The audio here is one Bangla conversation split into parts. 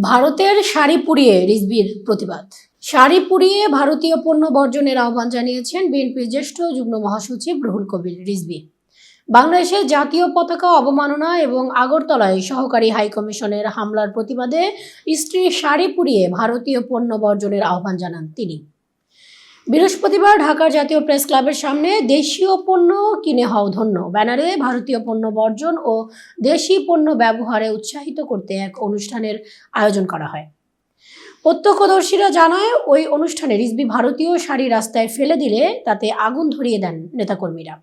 ভারতের শাড়ি পুড়িয়ে রিজবির প্রতিবাদ। শাড়ি পুড়িয়ে ভারতীয় পণ্য বর্জনের আহ্বান জানিয়েছেন বিএনপির জ্যেষ্ঠ যুগ্ম মহাসচিব রুহুল কবির রিজবি বাংলাদেশের জাতীয় পতাকা অবমাননা এবং আগরতলায় সহকারী হাইকমিশনের হামলার প্রতিবাদে স্ত্রী শাড়ি পুড়িয়ে ভারতীয় পণ্য বর্জনের আহ্বান জানান তিনি। বৃহস্পতিবার ঢাকার জাতীয় প্রেস ক্লাবের সামনে দেশীয় পণ্য কিনে হও ধন্য। ব্যানারে ভারতীয় পণ্য বর্জন ও দেশি পণ্য ব্যবহারে উৎসাহিত করতে এক অনুষ্ঠানের আয়োজন করা হয়। প্রত্যক্ষদর্শীরা জানায়, ওই অনুষ্ঠানে রিজবি ভারতীয় শাড়ি রাস্তায় ফেলে দিলে তাতে আগুন ধরিয়ে দেন নেতাকর্মীরা।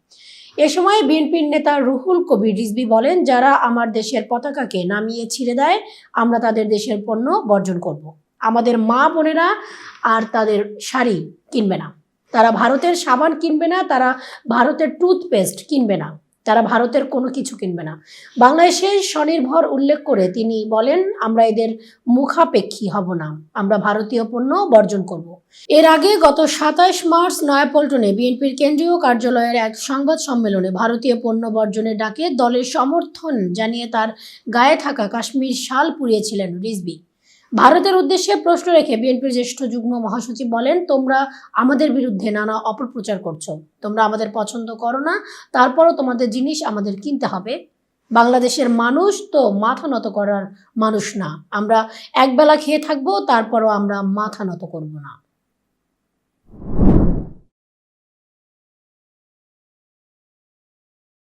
এ সময় বিএনপির নেতা রুহুল কবির রিজবি বলেন, যারা আমার দেশের পতাকাকে নামিয়ে ছিঁড়ে দেয়, আমরা তাদের দেশের পণ্য বর্জন করব। আমাদের মা বোনেরা আর তাদের শাড়ি কিনবে না। তারা ভারতের সাবান কিনবে না, তারা ভারতের টুথপেস্ট কিনবে না, তারা ভারতের কোনো কিছু কিনবে না। বাংলাদেশে স্বনির্ভর উল্লেখ করে তিনি বলেন, আমরা এদের মুখাপেক্ষী হব না, আমরা ভারতীয় পণ্য বর্জন করব। এর আগে গত সাতাশ মার্চ নয়াপল্টনে বিএনপির কেন্দ্রীয় কার্যালয়ের এক সংবাদ সম্মেলনে ভারতীয় পণ্য বর্জনের ডাকে দলের সমর্থন জানিয়ে তার গায়ে থাকা কাশ্মীর শাল পুড়িয়েছিলেন রিজবি ভারতের উদ্দেশ্যে প্রশ্ন রেখে বিএনপির জ্যেষ্ঠ যুগ্ম মহাসচিব বলেন, তোমরা আমাদের বিরুদ্ধে নানা অপপ্রচার করছ। তোমরা আমাদের পছন্দ করো না, তারপরও তোমাদের জিনিস আমাদের কিনতে হবে। বাংলাদেশের মানুষ তো মাথা নত করার মানুষ না। আমরা একবেলা খেয়ে থাকব, তারপরও আমরা মাথা নত করব না।